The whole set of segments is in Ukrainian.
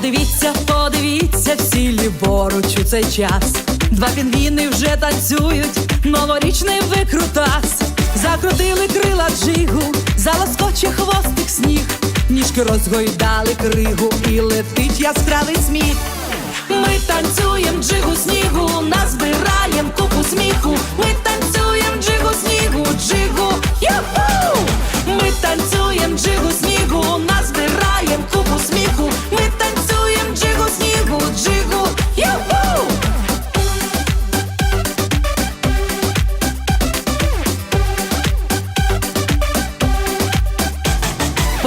Подивіться, подивіться, всі ліворуч у цей час. Два пінгвіни вже танцюють, новорічний викрутас. Закрутили крила джигу, розгойдали кригу і летить яскравий сміх. Ми танцюєм джигу снігу, назбираєм купу сміху. Ми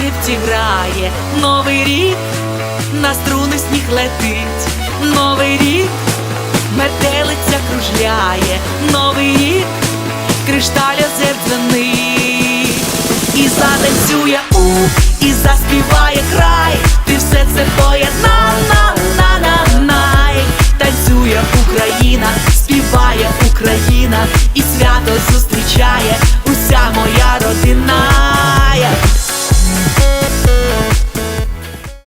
скрипці грає, новий рік, на струни сніг летить, новий рік, метелиця кружляє, новий рік, кришталя зердзенить, і затанцює у, і заспіває край, ти все це поєдна на на на най танцює Україна, співає Україна, і свято зустрічає. Уся моя родина.